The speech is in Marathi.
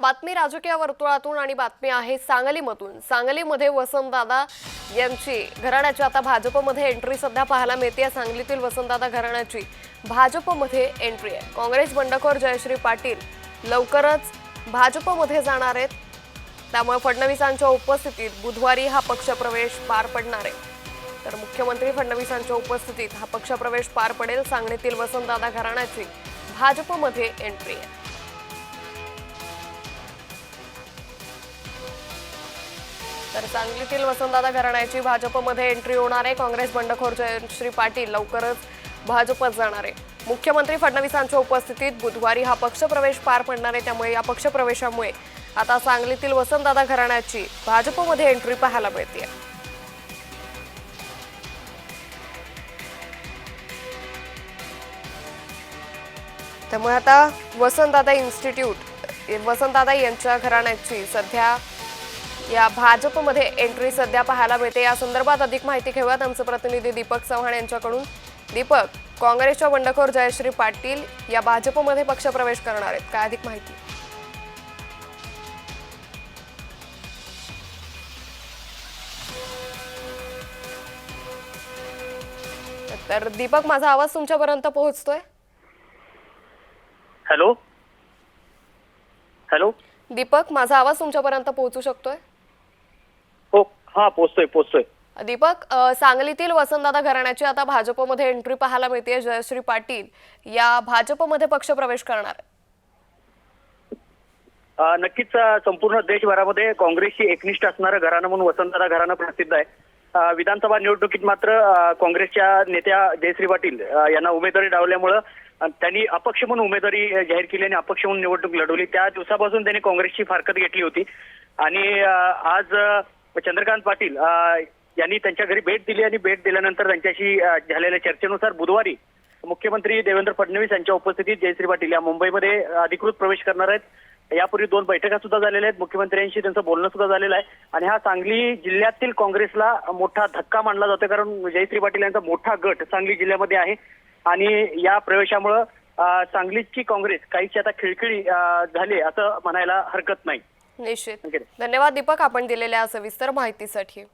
बातमी राजकीय वर्तुळातून आणि बातमी आहे सांगलीमधून. सांगलीमध्ये वसंतदादा यांची घराण्याची आता भाजपमध्ये एंट्री सध्या पाहायला मिळते आहे. सांगलीतील वसंतदादा घराण्याची भाजपमध्ये एंट्री आहे. काँग्रेस बंडखोर जयश्री पाटील लवकरच भाजपमध्ये जाणार आहेत. त्यामुळे फडणवीसांच्या उपस्थितीत बुधवारी हा पक्षप्रवेश पार पडणार आहे. तर मुख्यमंत्री फडणवीसांच्या उपस्थितीत हा पक्षप्रवेश पार पडेल. सांगलीतील वसंतदादा घराण्याची भाजपमध्ये एंट्री आहे. तर सांगलीतील वसंतदादा घराण्याची भाजपमध्ये एंट्री होणार आहे. काँग्रेस बंडखोर जयश्री पाटील लवकरच भाजपत जाणार आहे. मुख्यमंत्री फडणवीसांच्या उपस्थितीत बुधवारी हा पक्षप्रवेश पार पडणार आहे. त्यामुळे या पक्षप्रवेशामुळे आता सांगलीतील वसंतदादा घराण्याची भाजपमध्ये एंट्री पाहायला मिळते त्यामुळे आता वसंतदादा इन्स्टिट्यूट वसंतदादा यांच्या घराण्याची सध्या या भाजपमध्ये एंट्री सध्या पाहायला मिळते. या संदर्भात अधिक माहिती घेऊयात. आमचे प्रतिनिधी दीपक चव्हाण यांच्याकडून. दीपक काँग्रेसच्या बंडखोर जयश्री पाटील या भाजपमध्ये पक्षप्रवेश करणार आहेत. काय अधिक माहिती? तर दीपक माझा आवाज तुमच्यापर्यंत पोहोचतोय? हॅलो? हॅलो? दीपक माझा आवाज तुमच्यापर्यंत पोहोचू शकतोय? हो हा पोचतोय पोचतोय. दीपक सांगलीतील वसंतदादा घराण्याची आता भाजपमध्ये एंट्री पाहायला मिळते जयश्री पाटील. या भाजपमध्ये पक्षप्रवेश करणार आहेत. अ, नक्कीच संपूर्ण देशभरामध्ये काँग्रेसची एकनिष्ठ असणारं घराणं म्हणून वसंतदादा घराणं प्रसिद्ध आहे. विधानसभा निवडणुकीत मात्र काँग्रेसच्या नेत्या जयश्री पाटील यांना उमेदवारी डावल्यामुळं त्यांनी अपक्ष म्हणून उमेदवारी जाहीर केली आणि अपक्ष म्हणून निवडणूक लढवली. त्या दिवसापासून त्यांनी काँग्रेसची फारकत घेतली होती. आणि आज चंद्रकांत पाटील यांनी त्यांच्या घरी भेट दिली आणि भेट दिल्यानंतर त्यांच्याशी झालेल्या चर्चेनुसार बुधवारी मुख्यमंत्री देवेंद्र फडणवीस यांच्या उपस्थितीत जयश्री पाटील या मुंबईमध्ये अधिकृत प्रवेश करणार आहेत. यापूर्वी दोन बैठका सुद्धा झालेल्या आहेत. मुख्यमंत्र्यांशी त्यांचं बोलणं सुद्धा झालेलं आहे. आणि हा सांगली जिल्ह्यातील काँग्रेसला मोठा धक्का मानला जातो कारण जयश्री पाटील यांचा मोठा गट सांगली जिल्ह्यामध्ये आहे. आणि या प्रवेशामुळं सांगलीची काँग्रेस काहीशी आता खिळखिळी झाली असं म्हणायला हरकत नाही. निश्चित. धन्यवाद दीपक आपण दिलेल्या सविस्तर माहितीसाठी